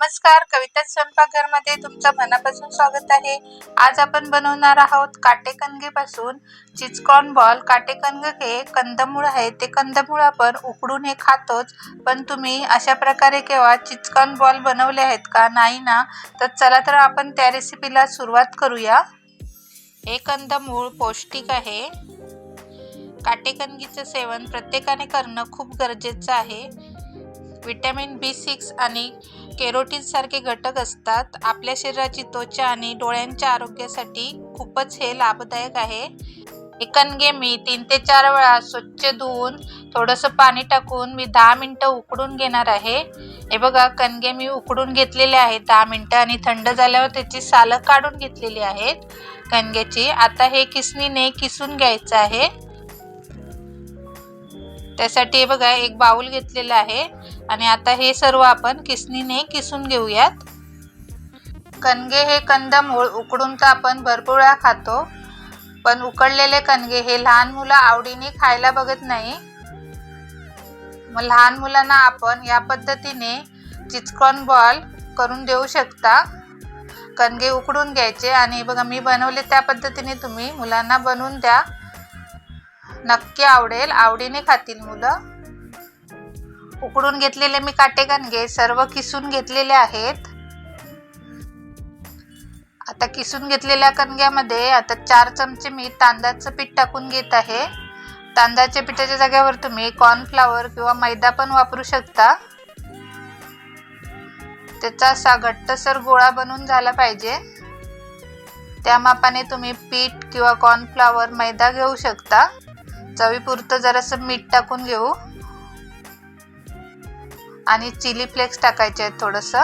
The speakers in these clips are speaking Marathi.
नमस्कार कविता स्वयंपाकघरमध्ये तुमचं मनापासून स्वागत आहे. आज आपण बनवणार आहोत काटेकणगेपासून चिचकॉन बॉल. काटेकणग हे कंदमूळ आहे. ते कंदमूळ आपण उकडून हे खातोच पण तुम्ही अशा प्रकारे केव्हा चिचकॉन बॉल बनवले आहेत का नाही ना तर चला तर आपण त्या रेसिपीला सुरुवात करूया. हे कंदमूळ पौष्टिक आहे. काटेकणगीचं सेवन प्रत्येकाने करणं खूप गरजेचं आहे. विटॅमिन बी सिक्स आणि केरोटीन सारखे घटक असतात. आपल्या शरीराची त्वचा आणि डोळ्यांच्या आरोग्यासाठी खूपच हे लाभदायक आहे. हे कणगे मी तीन ते चार वेळा स्वच्छ धुवून थोडंसं पाणी टाकून मी दहा मिनटं उकडून घेणार आहे. हे बघा कणगे मी उकडून घेतलेले आहेत दहा मिनटं आणि थंड झाल्यावर त्याची सालं काढून घेतलेली आहेत. कणग्याची आता हे किसणीने किसून घ्यायचं आहे. त्यासाठी बघा एक बाऊल घेतलेला आहे. आणि आता हे सर्व आपण किसणीने किसून घेऊयात. कणगे हे कंदमूळ उकडून तर आपण भरपूर वेळा खातो. पण उकडलेले कणगे हे लहान मुलं आवडीने खायला बघत नाही. मग लहान मुलांना आपण या पद्धतीने चिचकॉन बॉल करून देऊ शकता. कणगे उकडून घ्यायचे आणि बघा मी बनवले त्या पद्धतीने तुम्ही मुलांना बनवून द्या. नक्की आवडेल. आवडीने खातील मुलं. उकडून घेतलेले मी काटे कणगे सर्व किसून घेतलेले आहेत. आता किसून घेतलेल्या कणग्यामध्ये आता चार चमचे मी तांदळाचं पीठ टाकून घेत आहे. तांदळाच्या पिठाच्या जागेवर तुम्ही कॉर्नफ्लावर किंवा मैदा पण वापरू शकता. त्याचा असा घट्टसर गोळा बनवून झाला पाहिजे. त्या मापाने तुम्ही पीठ किंवा कॉर्नफ्लावर मैदा घेऊ शकता. चवीपुरतं जरासं मीठ टाकून घेऊ. आणि चिली फ्लेक्स टाकायचे आहेत थोडंसं.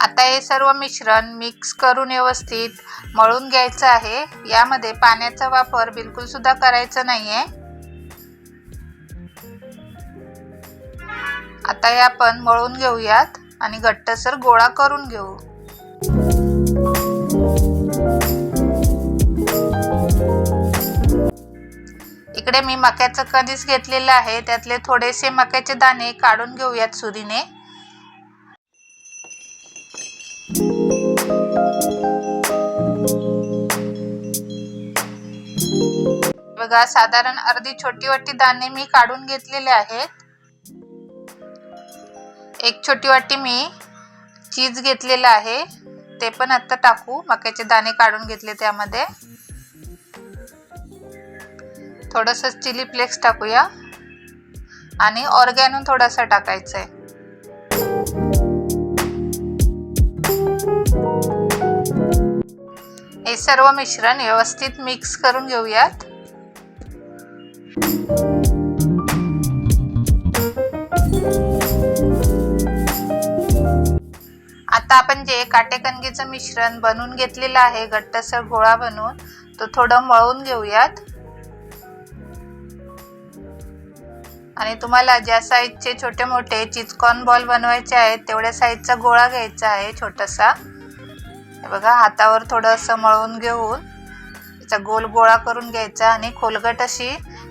आता हे सर्व मिश्रण मिक्स करून व्यवस्थित मळून घ्यायचं आहे. यामध्ये पाण्याचा वापर बिलकुल सुद्धा करायचा नाहीये. आता हे आपण मळून घेऊयात आणि घट्टसर गोळा करून घेऊ. इकडे मी मक्याचं कणीस घेतलेलं आहे. त्यातले थोडेसे मक्याचे दाणे काढून घेऊयात सुरीने. बघा साधारण अर्धी छोटी वाटी दाणे मी काढून घेतलेले आहेत. एक छोटी वाटी मी चीज घेतलेलं आहे. ते पण आता टाकू. मक्याचे दाणे काढून घेतले त्यामध्ये. थोडंसं चिली फ्लेक्स टाकूया. आणि ऑर्गॅनो थोडासा टाकायचा आहे हे सर्व मिश्रण व्यवस्थित मिक्स करून घेऊयात. आता आपण जे काटेकणगीचं मिश्रण बनवून घेतलेलं आहे घट्टसर गोळा बनवून तो थोडं मळून घेऊयात. आणि तुम्हाला ज्या साईजचे छोटे मोठे चिचकॉर्न बॉल बनवायचे आहेत तेवढ्या साईजचा गोळा घ्यायचा आहे छोटासा. हे बघा हातावर थोडं असं मळून घेऊन त्याचा गोल गोळा करून घ्यायचा आणि खोलगट अशी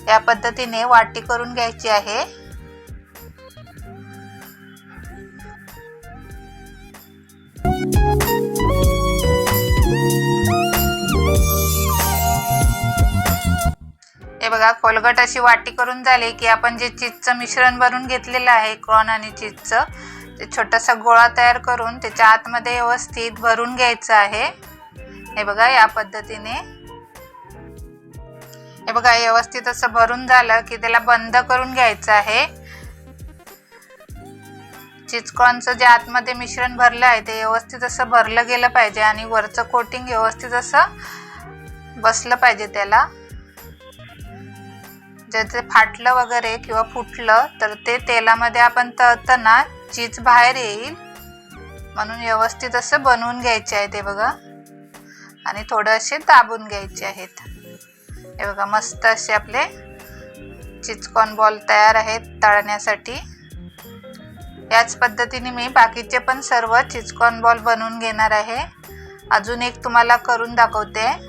या पद्धतीने वाटी करून घ्यायची आहे. हे बघा खोलगट अशी वाटी करून झाली की आपण जे चीजचं मिश्रण भरून घेतलेलं आहे कॉर्न आणि चीजचं ते छोटासा गोळा तयार करून त्याच्या आतमध्ये व्यवस्थित भरून घ्यायचं आहे. हे बघा या पद्धतीने. हे बघा व्यवस्थित असं भरून झालं की त्याला बंद करून घ्यायचं आहे. चिचकॉनचं जे आतमध्ये मिश्रण भरलं आहे ते व्यवस्थित असं भरलं गेलं पाहिजे आणि वरचं कोटिंग व्यवस्थित असं बसलं पाहिजे त्याला. जर ते फाटलं वगैरे किंवा फुटलं तर ते तेलामध्ये आपण तळताना चीज बाहेर येईल. म्हणून व्यवस्थित असं बनवून घ्यायचे आहे ते बघा. आणि थोडं असे दाबून घ्यायचे आहेत. हे बघा मस्त असे आपले चिचकॉन बॉल तयार आहेत तळण्यासाठी. याच पद्धतीने मी बाकीचे पण सर्व चिचकॉन बॉल बनवून घेणार आहे. अजून एक तुम्हाला करून दाखवते.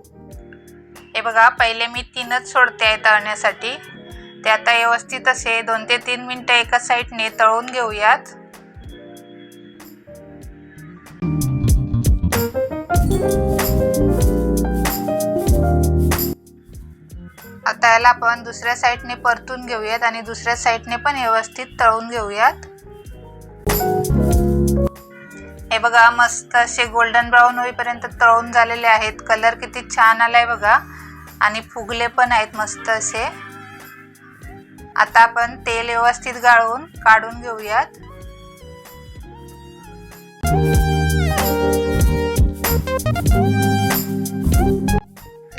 हे बघा पहिले मी तीनच सोडते आहे तळण्यासाठी. ते आता व्यवस्थित असे दोन ते तीन मिनटं एका साईडने तळून घेऊयात. आता याला आपण दुसऱ्या साईडने परतून घेऊयात आणि दुसऱ्या साईडने पण व्यवस्थित तळून घेऊयात. हे बघा मस्त असे गोल्डन ब्राऊन होईपर्यंत तळून झालेले आहेत. कलर किती छान आलाय बघा. आणि फुगले पण आहेत मस्त असे. आता आपण तेल व्यवस्थित गाळून काढून घेऊयात.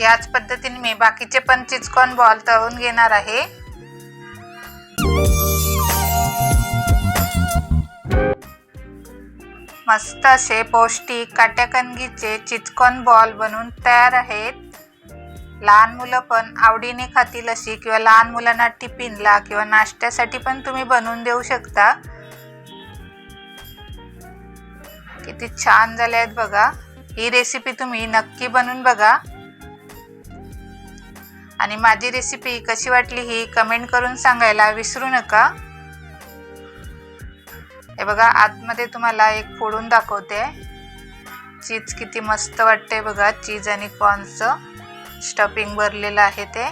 याच पद्धतीने मी बाकीचे पण चिचकॉन बॉल तळून घेणार आहे. मस्त असे पौष्टिक काट्याकणगीचे चिचकॉन बॉल बनून तयार आहेत. लहान मुलं पण आवडीने खातील अशी किंवा लहान मुलांना टिफिनला किंवा नाश्त्यासाठी पण तुम्ही बनवून देऊ शकता. किती छान झाले आहेत बघा. ही रेसिपी तुम्ही नक्की बनवून बघा. आणि माझी रेसिपी कशी वाटली ही कमेंट करून सांगायला विसरू नका. हे बघा आतमध्ये तुम्हाला एक फोडून दाखवते. चीज किती मस्त वाटते बघा चीज आणि कॉर्नचं. स्टफिंग भरलेलं आहे ते.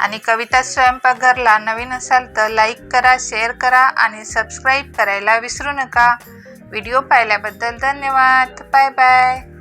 आणि कविता स्वयंपाकघरला नवीन असाल तर लाईक करा शेअर करा आणि सबस्क्राईब करायला विसरू नका. व्हिडिओ पाहिल्याबद्दल धन्यवाद. Bye bye.